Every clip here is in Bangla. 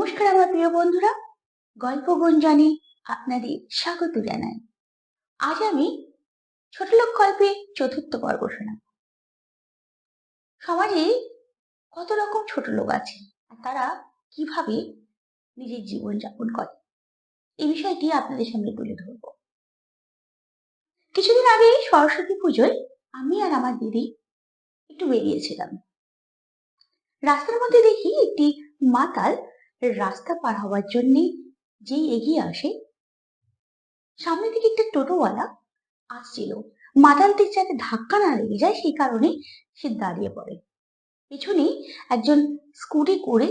নমস্কার আমার প্রিয় বন্ধুরা। গল্প গুঞ্জনে আপনাদের স্বাগত জানাই। আজ আমি ছোট লোক গল্পে চতুর্থ পর্ব শোনাব। সমাজে কত রকম ছোট লোক আছে আর তারা কীভাবে নিজের জীবন যাপন করে, এই বিষয়টি আপনাদের সামনে তুলে ধরব। কিছুদিন আগে সরস্বতী পুজোয় আমি আর আমার দিদি একটু বেরিয়েছিলাম। রাস্তার মধ্যে দেখি একটি মাতাল রাস্তা পার হওয়ার জন্য যেই এগিয়ে আসে। সামনে থেকে একটা টোটোওয়ালা আসছিল। মাতালটির যাতে ধাক্কা না লেগে যায় সেই কারণে সে দাঁড়িয়ে পড়ে। পেছনে একজন স্কুটি করে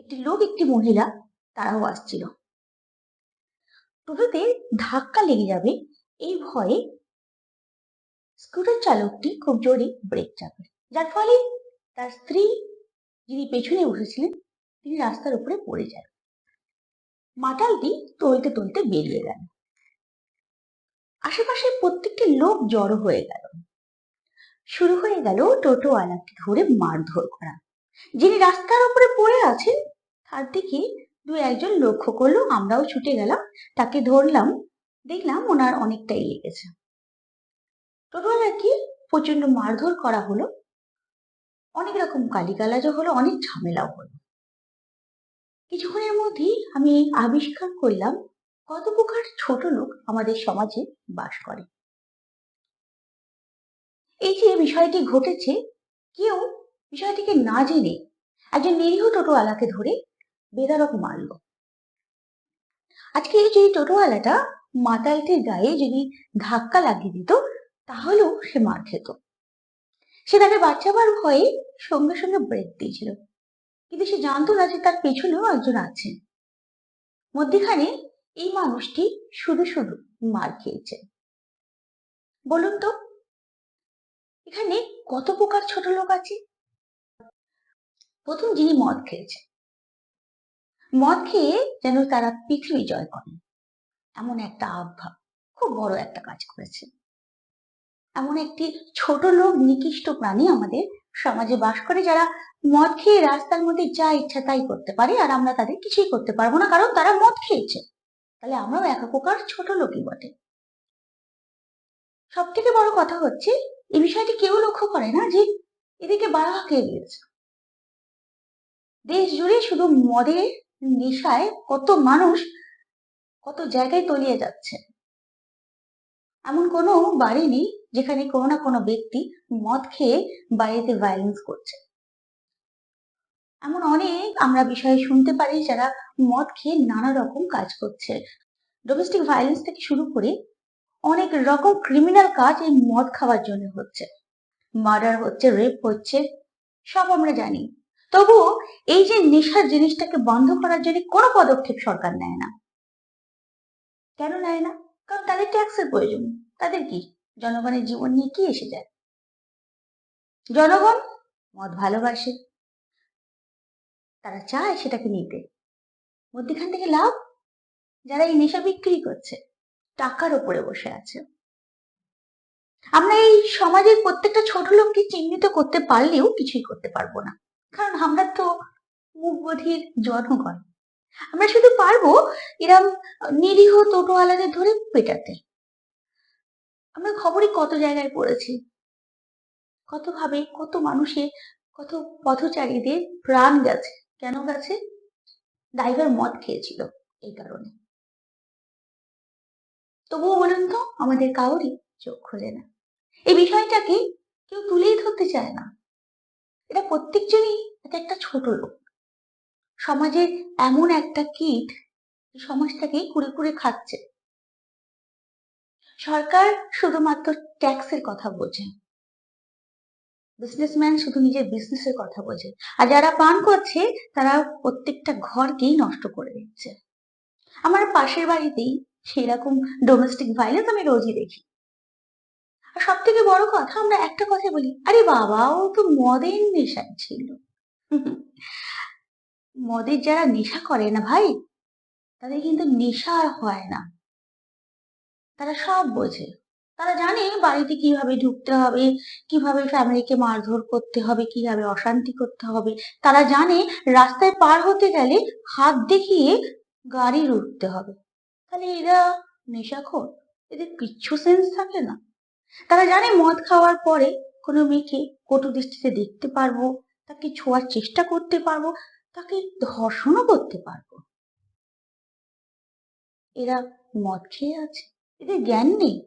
একটি লোক, একটি মহিলা, তারাও আসছিল। টোটোতে ধাক্কা লেগে যাবে এই ভয়ে স্কুটার চালকটি খুব জোরে ব্রেক চাপে। যার ফলে তার স্ত্রী যিনি পেছনে বসেছিলেন তিনি রাস্তার উপরে পড়ে যান। মাতালটি টলতে টলতে বেরিয়ে গেল। আশেপাশে প্রত্যেকটি লোক জড়ো হয়ে গেল। শুরু হয়ে গেল টোটোওয়ালাকে ধরে মারধর করা। যিনি রাস্তার উপরে পড়ে আছেন, তার দিকে দু একজন লক্ষ্য করল, আমরাও ছুটে গেলাম, তাকে ধরলাম, দেখলাম ওনার অনেকটাই লেগেছে। টোটোওয়ালাকে প্রচণ্ড মারধর করা হলো, অনেক রকম গালিগালাজও হলো, অনেক ঝামেলাও হলো। কিছুক্ষণের মধ্যেই আমি আবিষ্কার করলাম কত প্রকার ছোট লোক আমাদের সমাজে বাস করে। এই যে বিষয়টি ঘটেছে, কেউ বিষয়টিকে না জেনে একজন নিরীহ টোটোওয়ালাকে ধরে বেদারক মারল। আজকে যদি টোটোওয়ালাটা মাতালটির গায়ে যদি ধাক্কা লাগিয়ে দিত, তাহলেও সে মার খেত। সে তাকে বাঁচাবার ভয়ে সঙ্গে সঙ্গে ব্রেক দিয়েছিল। কিন্তু সে জানতো না যে তার পেছনেও একজন আছে। মধ্যিখানে এই মানুষটি শুধু শুধু মার খেয়েছে। বলুন তো, এখানে কত প্রকার ছোট লোক আছে? প্রথম যিনি মদ খেয়েছে মদ খেয়ে যেন তারা পৃথিবী জয় করে। এমন একটা আবভাব খুব বড় একটা কাজ করেছে। এমন একটি ছোট লোক নিকৃষ্ট প্রাণী আমাদের সমাজে বাস করে যারা মদ খেয়ে রাস্তার মধ্যে যা ইচ্ছা তাই করতে পারে, আর আমরা তাদের কিছুই করতে পারব না, কারণ তারা মদ খেয়েছে। তাহলে আমরাও এক প্রকার ছোট লোকই বটে। সব থেকে বড় কথা হচ্ছে, এই বিষয়টি কেউ লক্ষ্য করে না যে এদিকে বাড়া খেয়ে গিয়েছে দেশ জুড়ে শুধু মদের নেশায় কত মানুষ কত জায়গায় তলিয়ে যাচ্ছে। এমন কোনো বাড়ি নেই যেখানে কোনো না কোনো ব্যক্তি মদ খেয়ে বাড়িতে ভায়োলেন্স করছে। এমন অনেক আমরা বিষয়ে শুনতে পারি যারা মদ খেয়ে নানা রকম কাজ করছে। ডোমেস্টিক ভায়োলেন্স থেকে শুরু করে অনেক রকম ক্রিমিনাল কাজ এই মদ খাওয়ার জন্য হচ্ছে। মার্ডার হচ্ছে রেপ হচ্ছে, সব আমরা জানি। তবুও এই যে নেশার জিনিসটাকে বন্ধ করার জন্য কোনো পদক্ষেপ সরকার নেয় না। কেন নেয় না? কারণ তাদের ট্যাক্সের প্রয়োজন। তাদের কি? জনগণের জীবন নিয়ে কি এসে যায়? জনগণ মদ ভালোবাসে। তারা চায় সেটাকে নিতে। মধ্যখান থেকে লাভ? যারা এই নেশা বিক্রি করছে, টাকার উপরে বসে আছে। আমরা এই সমাজের প্রত্যেকটা ছোট লোককে চিহ্নিত করতে পারলেও কিছুই করতে পারব না। কারণ আমরা তো মুখবধির জনগণ। আমরা শুধু পারব এরম নিরীহ টোটোওয়ালাদের ধরে পেটাতে। আমরা খবরে কত জায়গায় পড়েছি। কত ভাবে কত মানুষের কত পথচারীদের প্রাণ গেছে। কেন গেছে? ড্রাইভার মদ খেয়েছিল এই কারণে। তবুও বলুন তো, আমাদের কাউরই চোখ খোলে না। এই বিষয়টাকে কেউ তুলেই ধরতে চায় না। এটা প্রত্যেকজনই এটা একটা ছোট লোক। সমাজের এমন একটা কীট সমাজটাকে কুড়ে কুড়ে খাচ্ছে। সরকার শুধুমাত্র ট্যাক্সের কথা বোঝে। বিজনেসম্যান শুধু নিজের বিজনেসের কথা বোঝে। আর যারা পান করছে, তারা প্রত্যেকটা ঘরকেই নষ্ট করে দিচ্ছে। আমার পাশের বাড়িতেই সেরকম ডোমেস্টিক ভাইলেন্স আমি রোজই দেখি। আর সব থেকে বড় কথা, আমরা একটা কথা বলি, আরে বাবা, ও তো মদের নেশায় ছিল। মদের যারা নেশা করে না ভাই, তাদের কিন্তু নেশা আর হয় না। তারা সব বোঝে। তারা জানে বাড়িতে কীভাবে ঢুকতে হবে, কীভাবে ফ্যামিলিকে মারধর করতে হবে, কীভাবে অশান্তি করতে হবে। তারা জানে রাস্তায় পার হতে গেলে হাত দেখিয়ে গাড়ি উঠতে হবে। তাহলে এরা নেশাখোর? এদের কিচ্ছু সেন্স থাকে না। তারা জানে মদ খাওয়ার পরে কোনো মেয়েকে কটু দৃষ্টিতে দেখতে পারব, তাকে ছোঁয়ার চেষ্টা করতে পারব, তাকে ধর্ষণও করতে পারব। এরা মদ খেয়ে আছে। এদের জ্ঞান নেই।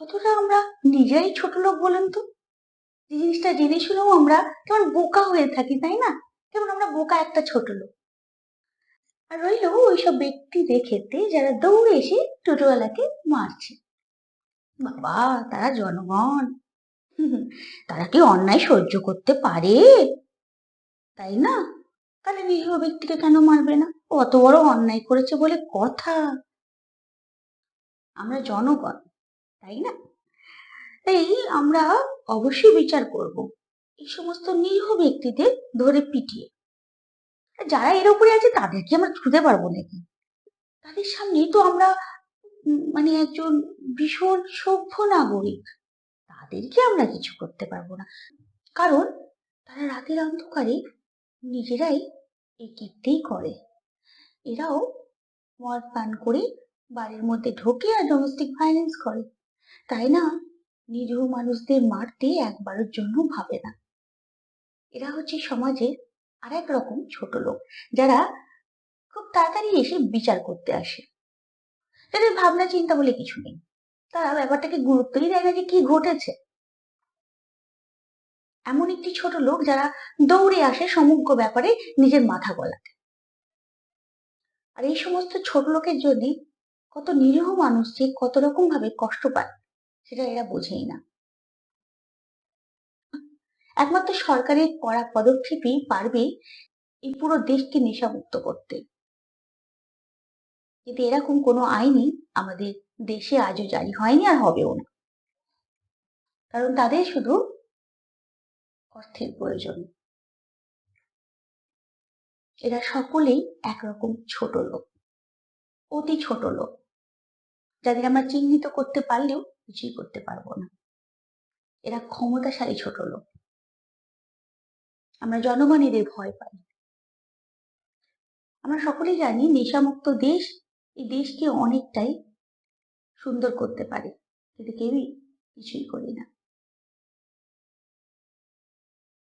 কতটা আমরা নিজেরাই ছোট লোক বলেন তো? যে জিনিসটা জেনে শুনেও আমরা কেমন বোকা হয়ে থাকি, তাই না? কেমন আমরা বোকা একটা ছোট লোক। আর রইল ওইসব ব্যক্তিদের ক্ষেত্রে যারা দৌড়ে এসে টোটোওয়ালাকে মারছে। বাবা, তারা জনগণ। তারা কি অন্যায় সহ্য করতে পারে। তাই না? তাহলে নিরীহ ব্যক্তিকে কেন মারবে না? অত বড় অন্যায় করেছে বলে কথা। আমরা জনগণ, তাই না? তাই আমরা অবশ্যই বিচার করব। এই সমস্ত নিরীহ ব্যক্তিদের ধরে পিটিয়ে। যারা এর উপরে আছে, তাদেরকে আমরা ছুঁতে পারব নাকি? তাদের সামনেই তো আমরা মানে একজন ভীষণ সভ্য নাগরিক, তাদেরকে আমরা কিছু করতে পারব না। কারণ তারা রাতের অন্ধকারে নিজেরাই এই কীর্তিই করে। এরাও মদ পান করে বাড়ির মধ্যে ঢোকে আর ডোমেস্টিক ভায়োলেন্স করে। তাই না? নিরীহ মানুষদের মারতে একবারের জন্য ভাবে না। এরা হচ্ছে সমাজের আর এক রকম ছোট লোক, যারা খুব তাড়াতাড়ি এসে বিচার করতে আসে। তাদের ভাবনা চিন্তা বলে কিছু নেই। তারা ব্যাপারটাকে গুরুত্বই দেয় না যে কি ঘটেছে। এমন একটি ছোট লোক যারা দৌড়ে আসে সমগ্র ব্যাপারে নিজের মাথা গলাতে। আর এই সমস্ত ছোট লোকের জন্য কত নিরীহ মানুষ যে কত রকম ভাবে কষ্ট পায়, সেটা এরা বোঝেই না। একমাত্র সরকারের কড়া পদক্ষেপই পারবে এই পুরো দেশকে নেশামুক্ত করতে। কিন্তু এরকম কোনো আইনই আমাদের দেশে আজও জারি হয়নি আর হবেও না। কারণ তাদের শুধু অর্থের প্রয়োজন। এরা সকলেই একরকম ছোট লোক, অতি ছোট লোক। যাদের আমরা চিহ্নিত করতে পারলেও কিছুই করতে পারব না। এরা ক্ষমতাশালী ছোট লোক। আমরা জনগণ এদের ভয় পাই। আমরা সকলেই জানি নেশামুক্ত দেশ, এই দেশকে অনেকটাই সুন্দর করতে পারে, কিন্তু কেউই কিছুই করি না।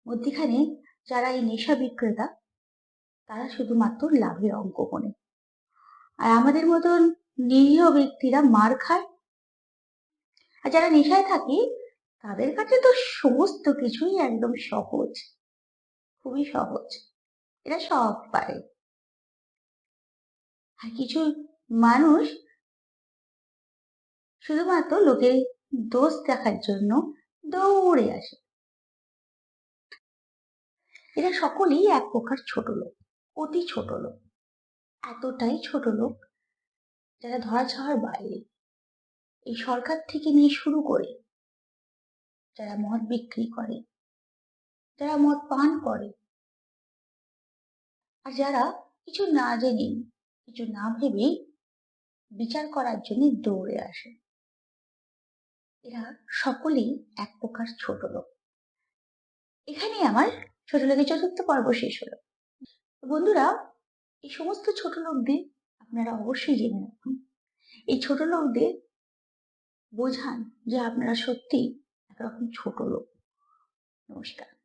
মধ্যিখানে যারা এই নেশা বিক্রেতা, তারা শুধুমাত্র লাভের অঙ্ক গোনে আর আমাদের মতন নিরীহ ব্যক্তিরা মার খায়। আর যারা নেশায় থাকে, তাদের কাছে তো সমস্ত কিছুই একদম সহজ। খুবই সহজ। এরা সব পারে। আর কিছু মানুষ শুধুমাত্র লোকের দোষ দেখার জন্য দৌড়ে আসে। এরা সকলেই এক প্রকার ছোট লোক, অতি ছোট লোক, এতটাই ছোট লোক যারা ধরা ছাড়ার বাইরে, এই সরকার থেকে নিয়ে শুরু করে, যারা মদ বিক্রি করে, যারা মদ পান করে, আর যারা কিছু না জেনে, কিছু না ভেবে বিচার করার জন্য দৌড়ে আসে। এরা সকলেই এক প্রকার ছোট লোক। এখানেই আমার ছোট লোকের চতুর্থ পর্ব শেষ হলো। বন্ধুরা, এই সমস্ত ছোট লোকদের আপনারা অবশ্যই জেনে রাখুন। এই ছোট লোকদের বোঝান যে আপনারা সত্যি একরকম ছোট লোক। নমস্কার।